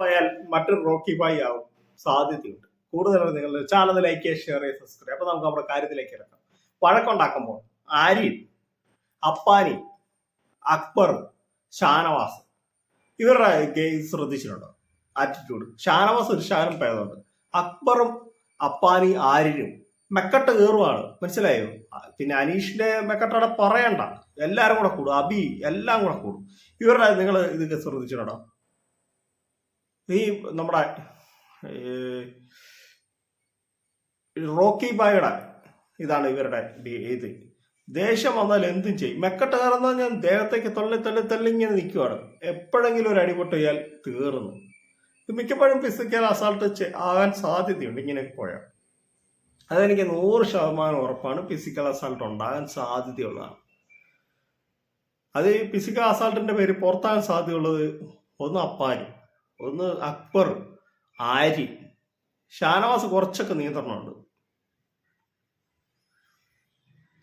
പോയാൽ മറ്റൊരു റോക്കി ബായി ആവും സാധ്യതയുണ്ട്. കൂടുതൽ നിങ്ങൾ ചാനൽ ലൈക്ക് ചെയ്യുക ഷെയർ ചെയ്യുക സബ്സ്ക്രൈബ് അപ്പൊ നമുക്ക് നമ്മുടെ കാര്യത്തിലേക്ക് ഇറക്കാം വഴക്കുണ്ടാക്കുമ്പോൾ ആര്യൻ അപ്പാനി അക്ബർ ഷാനവാസ് ഇവരുടെ ഗെയിം ശ്രദ്ധിച്ചിട്ടുണ്ടോ? ആറ്റിറ്റ്യൂഡ് ഷാനവാസ് ഒരു ശാനം ഭേദമുണ്ട് അക്ബറും അപ്പാനി ആര്യനും മെക്കട്ട് കയറുവാണ്. മനസ്സിലായോ? പിന്നെ അനീഷിന്റെ മെക്കട്ടവിടെ പറയണ്ട. എല്ലാരും കൂടെ കൂടും. അബി എല്ലാം കൂടെ കൂടും. ഇവരുടെ നിങ്ങൾ ഇതൊക്കെ ശ്രദ്ധിച്ചിട്ടുണ്ടോ? ഈ നമ്മുടെ റോക്കി ബായുടെ ഇതാണ് ഇവരുടെ ഇത്. ദേഷ്യം വന്നാൽ എന്തും ചെയ്യും. മെക്കട്ട് കയറുന്ന ഞാൻ ദേഹത്തേക്ക് തള്ളി തള്ളി തള്ളി ഇങ്ങനെ നിൽക്കുവാണ്. എപ്പോഴെങ്കിലും ഒരു അടിപൊട്ട് ചെയ്യാൽ തീർന്നു. ഇത് മിക്കപ്പോഴും ഫിസിക്കൽ അസാൾട്ട് ആകാൻ സാധ്യതയുണ്ട്. ഇങ്ങനെ പോയാൽ. അതെനിക്ക് നൂറ് ശതമാനം ഉറപ്പാണ്. ഫിസിക്കൽ അസാൾട്ട് ഉണ്ടാകാൻ സാധ്യതയുള്ളതാണ്. അത് ഈ ഫിസിക്കൽ അസാൾട്ടിന്റെ പേര് പുറത്താകാൻ സാധ്യതയുള്ളത് ഒന്ന് അപ്പാനി ഒന്ന് അക്ബർ ആരി ഷാനവാസ് കുറച്ചൊക്കെ നിയന്ത്രണമുണ്ട്.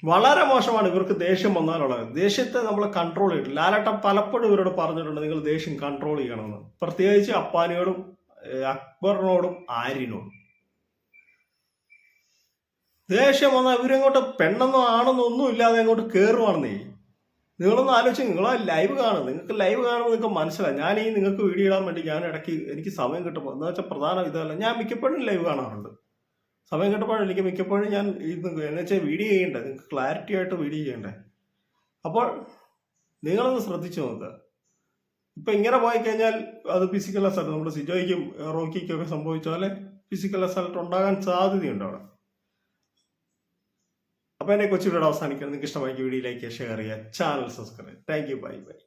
വളരെ മോശമാണ് ഇവർക്ക് ദേഷ്യം വന്നാലുള്ളത്. ദേഷ്യത്തെ നമ്മൾ കൺട്രോൾ ചെയ്തിട്ട് ലാലട്ടൻ പലപ്പോഴും ഇവരോട് പറഞ്ഞിട്ടുണ്ട് നിങ്ങൾ ദേഷ്യം കൺട്രോൾ ചെയ്യണമെന്ന്. പ്രത്യേകിച്ച് അപ്പാനിയോടും അക്ബറിനോടും ആര്യനോടും. ദേഷ്യം വന്നാൽ ഇവരെങ്ങോട്ട് പെണ്ണെന്നോ ആണെന്നോ ഒന്നും ഇല്ലാതെ അങ്ങോട്ട് കയറുവാണെന്നേ നിങ്ങളൊന്ന് ആലോചിച്ച് നിങ്ങൾ ലൈവ് കാണും. നിങ്ങൾക്ക് ലൈവ് കാണുമ്പോൾ നിങ്ങൾക്ക് മനസ്സിലായി ഞാൻ ഈ നിങ്ങൾക്ക് വീഡിയോ ഇടാൻ വേണ്ടി ഞാൻ ഇടയ്ക്ക് എനിക്ക് സമയം കിട്ടുമ്പോൾ എന്ന് വെച്ചാൽ പ്രധാന ഇതല്ല. ഞാൻ മിക്കപ്പോഴും ലൈവ് കാണാറുണ്ട്. സമയം കിട്ടുമ്പോഴും എനിക്ക് മിക്കപ്പോഴും ഞാൻ ഇത് എന്ന് വെച്ചാൽ വീഡിയോ ചെയ്യണ്ടേ നിങ്ങൾക്ക് ക്ലാരിറ്റി ആയിട്ട് വീഡിയോ ചെയ്യണ്ടേ. അപ്പോൾ നിങ്ങളൊന്ന് ശ്രദ്ധിച്ചു നോക്കുക. ഇപ്പം ഇങ്ങനെ പോയി കഴിഞ്ഞാൽ അത് ഫിസിക്കൽ അസൾട്ട് നമ്മുടെ സിജോയ്ക്കും റോക്കിക്കും ഒക്കെ സംഭവിച്ച പോലെ ഫിസിക്കൽ അസൾട്ട് ഉണ്ടാകാൻ സാധ്യതയുണ്ട് അവിടെ. അപ്പൊ എന്നെ കൊച്ചിയുടെ അവസാനിക്കണം. നിങ്ങൾക്ക് ഇഷ്ടമായി ലൈക്ക് ഷെയർ ചെയ്യുക. Channel subscribe thank you bye bye